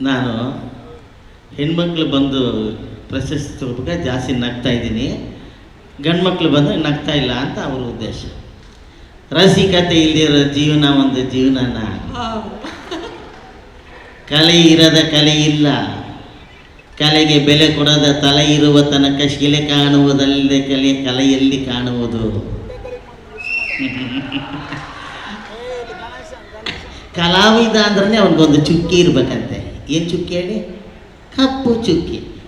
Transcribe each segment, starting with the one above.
ನಾನು ಹೆಣ್ಮಕ್ಳು ಬಂದು ಪ್ರಶಸ್ತಿ ತಗೋಬೇಕಾದ್ರೆ ಜಾಸ್ತಿ ನಗ್ತಾ ಇದ್ದೀನಿ. ಗಂಡು ಮಕ್ಕಳು ಬಂದು ನಗ್ತಾ ಇಲ್ಲ ಅಂತ ಅವ್ರ ಉದ್ದೇಶ. ರಸಿಕತೆ ಇಲ್ಲಿರೋ ಜೀವನ ಒಂದು ಜೀವನನ. ಕಲೆ ಇರದ ಕಲೆ ಇಲ್ಲ. ಕಲೆಗೆ ಬೆಲೆ ಕೊಡದ ತಲೆ ಇರುವ ತನಕ ಶಿಲೆ ಕಾಣುವುದಲ್ಲದೆ ಕಲೆ ಕಲೆಯಲ್ಲಿ ಕಾಣುವುದು. ಕಲಾವಿದ ಅಂದ್ರೆ ಅವ್ನಿಗೊಂದು ಚುಕ್ಕಿ ಇರ್ಬೇಕಂತೆ. ಏನು ಚುಕ್ಕಿ ಹೇಳಿ? ಕಪ್ಪು ಚುಕ್ಕಿ.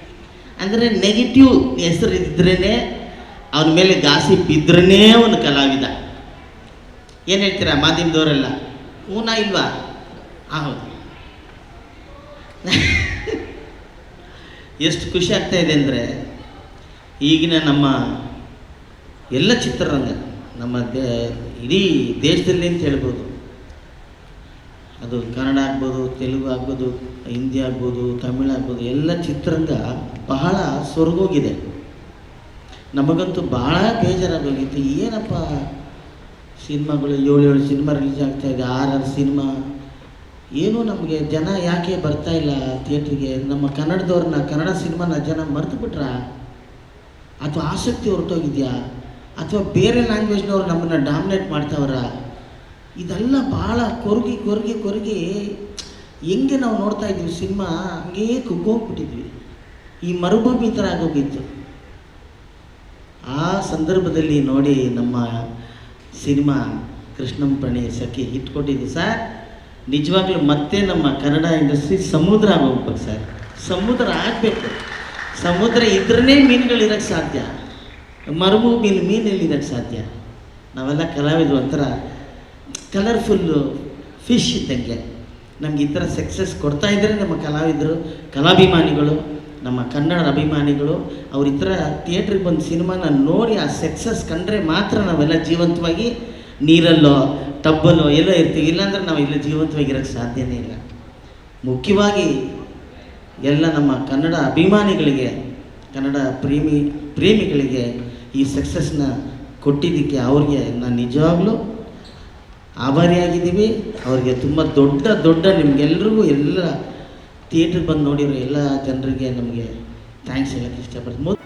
ಅಂದರೆ ನೆಗೆಟಿವ್ ಹೆಸರು ಇದ್ರೇ ಅವನ ಮೇಲೆ ಗಾಸಿಪ್ ಇದ್ರೇ ಅವನು ಕಲಾವಿದ. ಏನು ಹೇಳ್ತೀರಾ ಮಾಧ್ಯಮದವರೆಲ್ಲ? ಊನ ಇಲ್ವಾ? ಆ, ಹೌದು. ಎಷ್ಟು ಖುಷಿ ಆಗ್ತಾ ಇದೆ ಅಂದರೆ ಈಗಿನ ನಮ್ಮ ಎಲ್ಲ ಚಿತ್ರರಂಗ ನಮ್ಮ ದೇ ಇಡೀ ದೇಶದಲ್ಲಿ ಅಂತ ಹೇಳ್ಬೋದು. ಅದು ಕನ್ನಡ ಆಗ್ಬೋದು, ತೆಲುಗು ಆಗ್ಬೋದು, ಹಿಂದಿ ಆಗ್ಬೋದು, ತಮಿಳು ಆಗ್ಬೋದು, ಎಲ್ಲ ಚಿತ್ರರಂಗ ಬಹಳ ಸೊರಗೋಗಿದೆ. ನಮಗಂತೂ ಭಾಳ ಬೇಜಾರಾಗೋಗಿತ್ತು. ಏನಪ್ಪ ಸಿನಿಮಾಗಳು ಏಳು ಏಳು ಸಿನಿಮಾ ರಿಲೀಸ್ ಆಗ್ತಾ ಇದೆ, ಆರಾರು ಆರು ಸಿನಿಮಾ. ಏನೂ ನಮಗೆ ಜನ ಯಾಕೆ ಬರ್ತಾ ಇಲ್ಲ ಥಿಯೇಟ್ರಿಗೆ? ನಮ್ಮ ಕನ್ನಡದವ್ರನ್ನ, ಕನ್ನಡ ಸಿನಿಮಾನ ಜನ ಮರೆತು ಬಿಟ್ರಾ? ಅಥವಾ ಆಸಕ್ತಿ ಹೊರಟೋಗಿದೆಯಾ ಅಥವಾ ಬೇರೆ ಲ್ಯಾಂಗ್ವೇಜ್ನವ್ರು ನಮ್ಮನ್ನು ಡಾಮಿನೇಟ್ ಮಾಡ್ತಾವ್ರ? ಇದೆಲ್ಲ ಭಾಳ ಕೊರಗಿ ಕೊರಗಿ ಕೊರಗಿ. ಹೆಂಗೆ ನಾವು ನೋಡ್ತಾ ಇದ್ವಿ ಸಿನಿಮಾ, ಹಂಗೇ ಕುಗ್ಗೋಗ್ಬಿಟ್ಟಿದ್ವಿ. ಈ ಮರುಭೂಮಿ ಥರ ಆಗೋಗಿತ್ತು ಆ ಸಂದರ್ಭದಲ್ಲಿ ನೋಡಿ ನಮ್ಮ ಸಿನಿಮಾ ಕೃಷ್ಣಂ ಪ್ರಣಯ ಸಖಿ ಹಿಟ್ ಕೊಟ್ಟಿದ್ದು ಸರ್, ನಿಜವಾಗ್ಲೂ ಮತ್ತೆ ನಮ್ಮ ಕನ್ನಡ ಇಂಡಸ್ಟ್ರಿ ಸಮುದ್ರ ಆಗೋಗ್ಬೇಕು ಸರ್. ಸಮುದ್ರ ಆಗಬೇಕು. ಸಮುದ್ರ ಇದ್ರೇ ಮೀನುಗಳಿರೋಕ್ಕೆ ಸಾಧ್ಯ. ಮರುಭೂಮಿಲಿ ಮೀನಲ್ಲಿ ಇರೋಕ್ಕೆ ಸಾಧ್ಯ? ನಾವೆಲ್ಲ ಕಲಾವಿದ್ರು ಒಂಥರ ಕಲರ್ಫುಲ್ಲು ಫಿಶ್ ಇದ್ದಂಗೆ. ನಮ್ಗೆ ಈ ಥರ ಸಕ್ಸಸ್ ಕೊಡ್ತಾ ಇದ್ದರೆ ನಮ್ಮ ಕಲಾವಿದರು, ಕಲಾಭಿಮಾನಿಗಳು, ನಮ್ಮ ಕನ್ನಡ ಅಭಿಮಾನಿಗಳು, ಅವ್ರ ಈ ಥರ ಥಿಯೇಟ್ರಿಗೆ ಬಂದು ಸಿನಿಮಾನ ನೋಡಿ ಆ ಸಕ್ಸಸ್ ಕಂಡ್ರೆ ಮಾತ್ರ ನಾವೆಲ್ಲ ಜೀವಂತವಾಗಿ ನೀರಲ್ಲೋ, ಟಬ್ಬಲ್ಲೋ ಎಲ್ಲೋ ಇರ್ತೀವಿ. ಇಲ್ಲಾಂದ್ರೆ ನಾವು ಇಲ್ಲ ಜೀವಂತವಾಗಿರೋಕ್ಕೆ ಸಾಧ್ಯನೇ ಇಲ್ಲ. ಮುಖ್ಯವಾಗಿ ಎಲ್ಲ ನಮ್ಮ ಕನ್ನಡ ಅಭಿಮಾನಿಗಳಿಗೆ, ಕನ್ನಡ ಪ್ರೇಮಿ, ಪ್ರೇಮಿಗಳಿಗೆ ಈ ಸಕ್ಸಸ್ನ ಕೊಟ್ಟಿದ್ದಕ್ಕೆ ಅವ್ರಿಗೆ ನಾನು ನಿಜವಾಗ್ಲೂ ಆಭಾರಿಯಾಗಿದ್ದೀವಿ. ಅವರಿಗೆ ತುಂಬ ದೊಡ್ಡ ದೊಡ್ಡ ನಿಮಗೆಲ್ರಿಗೂ ಎಲ್ಲ ಥಿಯೇಟ್ರಿಗೆ ಬಂದು ನೋಡಿರೋ ಎಲ್ಲ ಜನರಿಗೆ ನಮಗೆ ಥ್ಯಾಂಕ್ಸ್ ಹೇಳಕ್ಕೆ ಇಷ್ಟಪಡ್ತೀನಿ.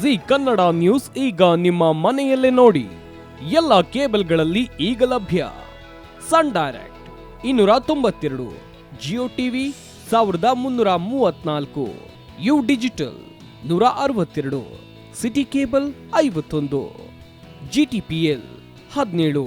ಜಿ ಕನ್ನಡ ನ್ಯೂಸ್ ಈಗ ನಿಮ್ಮ ಮನೆಯಲ್ಲೇ ನೋಡಿ. ಎಲ್ಲ ಕೇಬಲ್ಗಳಲ್ಲಿ ಈಗ ಲಭ್ಯ. ಸನ್ ಡೈರೆಕ್ಟ್ ಇನ್ನೂರ ತೊಂಬತ್ತೆರಡು, ಜಿಯೋ ಟಿವಿ ಸಾವಿರದ ಮುನ್ನೂರ ಮೂವತ್ನಾಲ್ಕು, ಯು ಡಿಜಿಟಲ್ ನೂರ ಅರವತ್ತೆರಡು, ಸಿಟಿ ಕೇಬಲ್ ಐವತ್ತೊಂದು, ಜಿ ಟಿ ಪಿ ಎಲ್ ಹದಿನೇಳು.